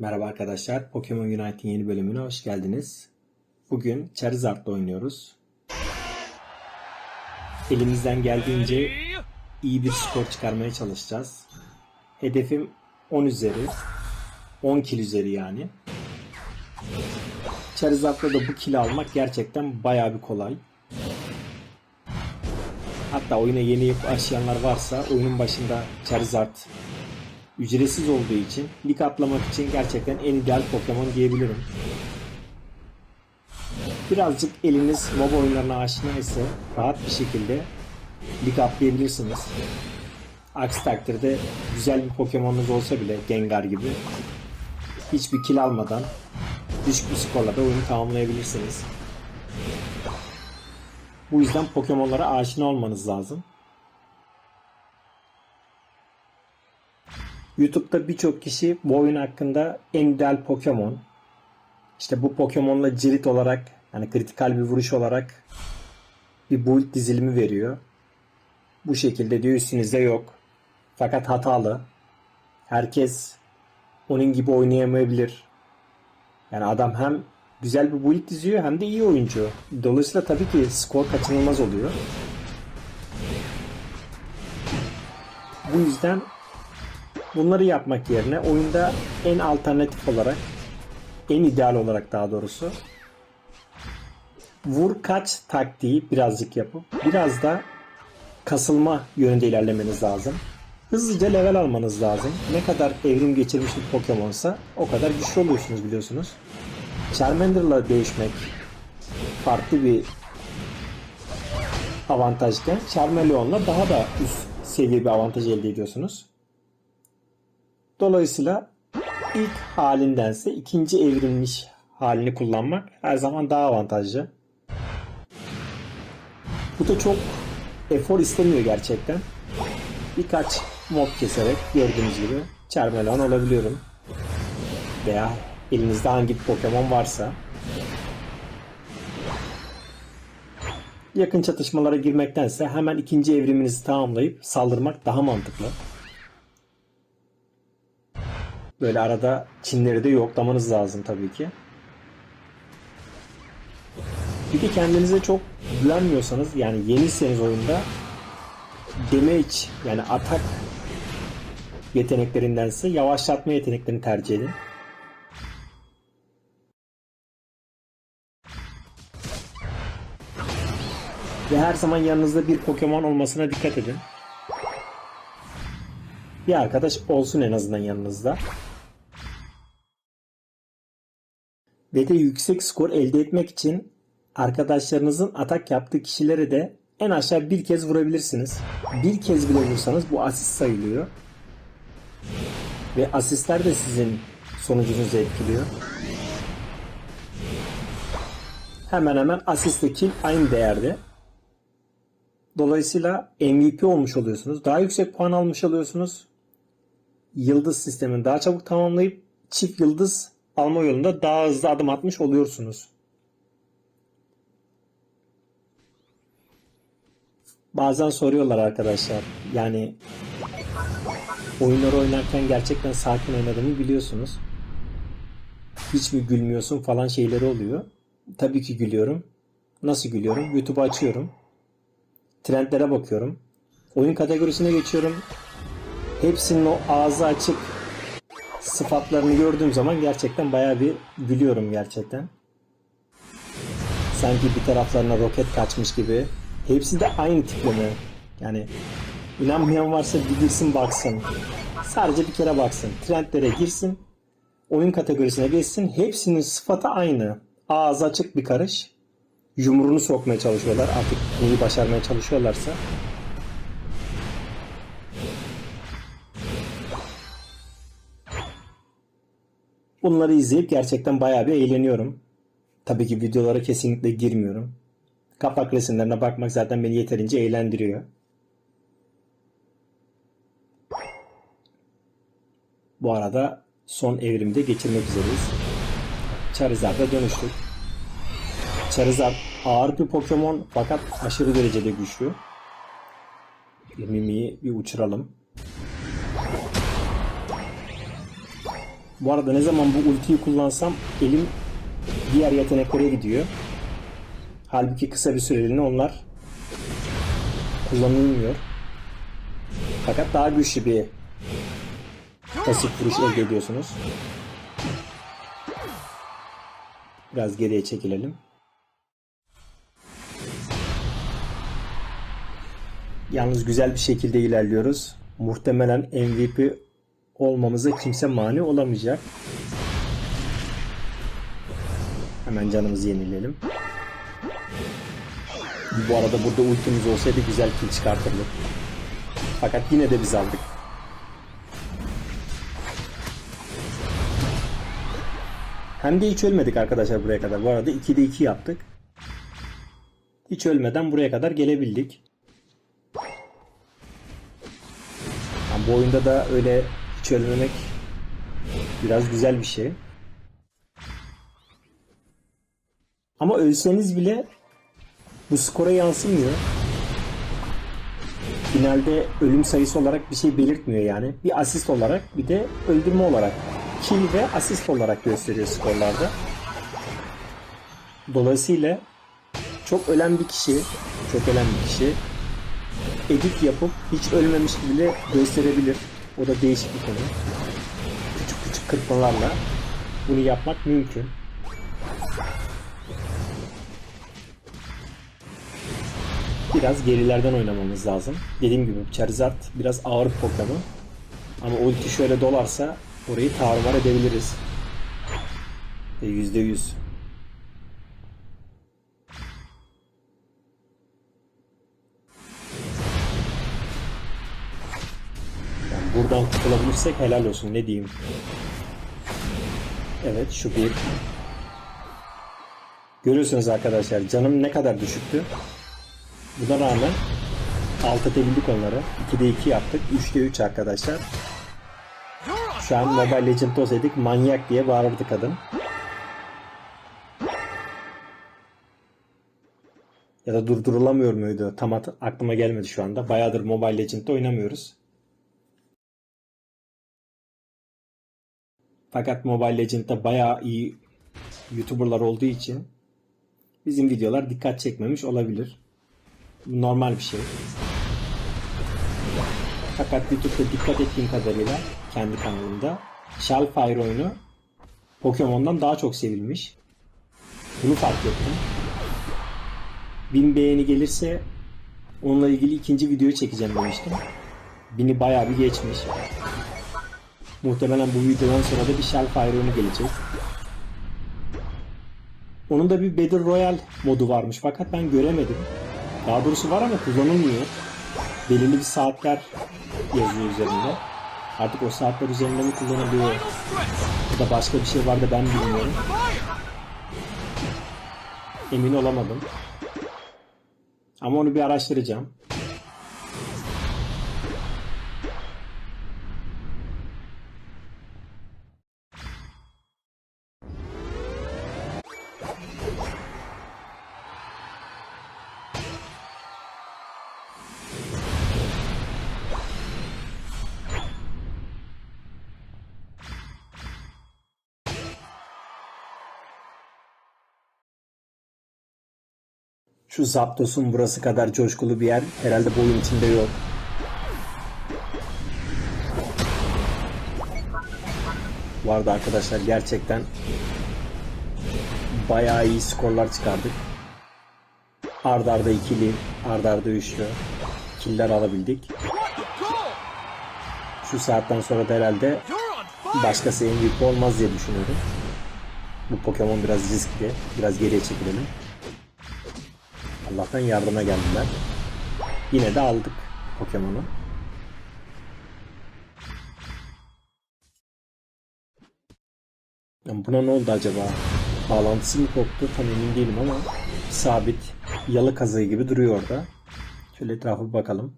Merhaba arkadaşlar, Pokemon Unite'in yeni bölümüne hoş geldiniz. Bugün Charizard'la oynuyoruz. Elimizden geldiğince iyi bir skor çıkarmaya çalışacağız. Hedefim 10 üzeri, 10 kill üzeri yani. Charizard'la da bu kill almak gerçekten bayağı bir kolay. Hatta oyuna yeni başlayanlar varsa oyunun başında Charizard ücretsiz olduğu için lig atlamak için gerçekten en ideal Pokemon diyebilirim. Birazcık eliniz MOBA oyunlarına aşina ise rahat bir şekilde lig atlayabilirsiniz. Aksi takdirde güzel bir Pokemon'unuz olsa bile Gengar gibi hiçbir kill almadan düşük bir skorla da oyunu tamamlayabilirsiniz. Bu yüzden Pokemon'lara aşina olmanız lazım. YouTube'da birçok kişi bu oyun hakkında en ideal Pokemon, işte bu Pokemon'la cirit olarak yani kritikal bir vuruş olarak bir build dizilimi veriyor. Bu şekilde diyor üstünüzde yok. Fakat hatalı. Herkes onun gibi oynayamayabilir. Yani adam hem güzel bir build diziyor hem de iyi oyuncu. Dolayısıyla tabii ki skor kaçınılmaz oluyor. Bu yüzden bunları yapmak yerine oyunda en alternatif olarak en ideal olarak daha doğrusu vur kaç taktiği birazcık yapıp biraz da kasılma yönünde ilerlemeniz lazım. Hızlıca level almanız lazım. Ne kadar evrim geçirmiş bir Pokemon'sa o kadar güçlü oluyorsunuz biliyorsunuz. Charmander'la dövüşmek farklı bir avantajken Charmeleon'la daha da üst seviye bir avantaj elde ediyorsunuz. Dolayısıyla ilk halindense ikinci evrilmiş halini kullanmak her zaman daha avantajlı. Bu da çok efor istemiyor gerçekten. Birkaç mob keserek gördüğünüz gibi Charmeleon olabiliyorum. Veya elinizde hangi Pokemon varsa yakın çatışmalara girmektense hemen ikinci evriminizi tamamlayıp saldırmak daha mantıklı. Böyle arada çinleri de yoklamanız lazım tabii ki. Bir de kendinize çok güvenmiyorsanız yani yeniyseniz oyunda damage yani atak yeteneklerindense yavaşlatma yeteneklerini tercih edin. Ve her zaman yanınızda bir Pokemon olmasına dikkat edin. Bir arkadaş olsun en azından yanınızda. Ve de yüksek skor elde etmek için arkadaşlarınızın atak yaptığı kişilere de en aşağı bir kez vurabilirsiniz. Bir kez bile vursanız bu asist sayılıyor. Ve asistler de sizin sonucunuzu etkiliyor. Hemen hemen asist ve kill aynı değerde. Dolayısıyla MVP olmuş oluyorsunuz. Daha yüksek puan almış oluyorsunuz. Yıldız sistemini daha çabuk tamamlayıp çift yıldız alma yolunda daha hızlı adım atmış oluyorsunuz. Bazen soruyorlar arkadaşlar. Yani oyunları oynarken gerçekten sakin oynadığımı biliyorsunuz. Hiç mi gülmüyorsun falan şeyleri oluyor. Tabii ki gülüyorum. Nasıl gülüyorum? YouTube'u açıyorum. Trendlere bakıyorum. Oyun kategorisine geçiyorum. Hepsinin o ağzı açık sıfatlarını gördüğüm zaman gerçekten bayağı bir gülüyorum gerçekten. Sanki bir taraflarına roket kaçmış gibi. Hepsi de aynı tipleme. Yani inanmayan varsa bir girsin baksın. Sadece bir kere baksın. Trendlere girsin. Oyun kategorisine geçsin. Hepsinin sıfatı aynı. Ağzı açık bir karış. Yumruğunu sokmaya çalışıyorlar. Artık neyi başarmaya çalışıyorlarsa. Bunları izleyip gerçekten bayağı bir eğleniyorum. Tabii ki videolara kesinlikle girmiyorum. Kapak resimlerine bakmak zaten beni yeterince eğlendiriyor. Bu arada son evrimde geçirmek üzereyiz. Charizard'a dönüştük. Charizard ağır bir Pokemon fakat aşırı derecede güçlü. Mimi'yi bir uçuralım. Bu arada ne zaman bu ultiyi kullansam elim diğer yeteneklere gidiyor. Halbuki kısa bir süreliğine onlar kullanılmıyor. Fakat daha güçlü bir pasif vuruş elde ediyorsunuz. Biraz geriye çekilelim. Yalnız güzel bir şekilde ilerliyoruz. Muhtemelen MVP olmamıza kimse mani olamayacak. Hemen canımızı yenileyelim. Bu arada burada ultimiz olsaydı güzel kill çıkartırdık. Fakat yine de biz aldık. Hem de hiç ölmedik arkadaşlar buraya kadar. Bu arada 2'de 2 yaptık. Hiç ölmeden buraya kadar gelebildik. Yani bu oyunda da öyle hiç ölmemek biraz güzel bir şey. Ama ölseniz bile bu skora yansımıyor. Finalde ölüm sayısı olarak bir şey belirtmiyor yani. Bir asist olarak bir de öldürme olarak. Kill ve asist olarak gösteriyor skorlarda. Dolayısıyla çok ölen bir kişi, çok ölen bir kişi edit yapıp hiç ölmemiş bile gösterebilir. O da değişik bir konu. Küçük küçük kırpmalarla bunu yapmak mümkün. Biraz gerilerden oynamamız lazım. Dediğim gibi Charizard biraz ağır bir Pokemon. Ama ulti şöyle dolarsa orayı tarumar edebiliriz. E %100. Buradan kurtulabilirsek helal olsun ne diyeyim. Evet şu bir. Görüyorsunuz arkadaşlar canım ne kadar düşüktü. Buna rağmen alt edebildik onları. 2'de 2 yaptık. 3'de 3 arkadaşlar. Şu an Mobile Legend olsaydık manyak diye bağırırdı kadın. Ya da durdurulamıyor muydu? Tam aklıma gelmedi şu anda. Bayağıdır Mobile Legend'de oynamıyoruz. Fakat Mobile Legend'de bayağı iyi YouTuber'lar olduğu için bizim videolar dikkat çekmemiş olabilir. Bu normal bir şey. Fakat YouTube'da dikkat ettiğim kadarıyla kendi kanalımda Shellfire oyunu Pokemon'dan daha çok sevilmiş. Bunu fark ettim. 1000 beğeni gelirse onunla ilgili ikinci video çekeceğim demiştim. Bini bayağı bir geçmiş. Muhtemelen bu videodan sonra da bir Shellfire oyunu gelecek. Onun da bir Battle Royale modu varmış fakat ben göremedim. Daha doğrusu var ama kullanılmıyor. Belirli bir saatler yazıyor üzerinde. Artık o saatler üzerinde mi kullanılıyor? Ya da başka bir şey var da ben bilmiyorum. Emin olamadım. Ama onu bir araştıracağım. Şu Zapdos'un burası kadar coşkulu bir yer herhalde bu oyun içinde yok. Vardı arkadaşlar gerçekten bayağı iyi skorlar çıkardık. Arda arda ikili, arda arda üçlü killer alabildik. Şu saatten sonra da herhalde başkası en büyük olmaz diye düşünüyorum. Bu Pokemon biraz riskli. Biraz geriye çekilelim. Allah'tan yardıma geldiler. Yine de aldık Pokemon'u. Buna ne oldu acaba? Bağlantısı mı koptu tam emin değilim ama sabit yalı kazığı gibi duruyor orada. Şöyle etrafa bakalım.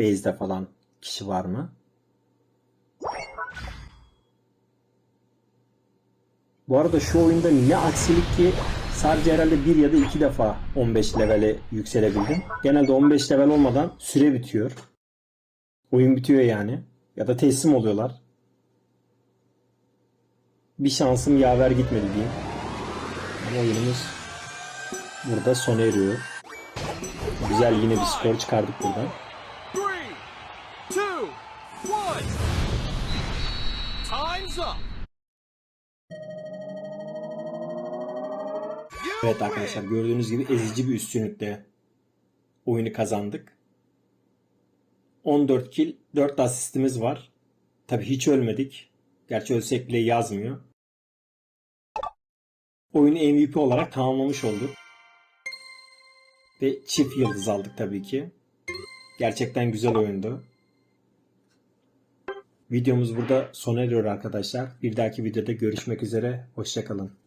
Base'de falan kişi var mı? Bu arada şu oyunda ne aksilik ki sadece herhalde bir ya da iki defa 15 levele yükselebildim. Genelde 15 level olmadan süre bitiyor. Oyun bitiyor yani. Ya da teslim oluyorlar. bir şansım yaver gitmedi diyeyim. Ama oyunumuz burada sona eriyor. Güzel yine bir skor çıkardık buradan. Three, two, one. Time's up. Evet arkadaşlar gördüğünüz gibi ezici bir üstünlükle oyunu kazandık. 14 kill, 4 asistimiz var. Tabi hiç ölmedik. Gerçi ölsek bile yazmıyor. Oyunu MVP olarak tamamlamış olduk. Ve çift yıldız aldık tabii ki. Gerçekten güzel oyundu. Videomuz burada sona eriyor arkadaşlar. Bir dahaki videoda görüşmek üzere. Hoşçakalın.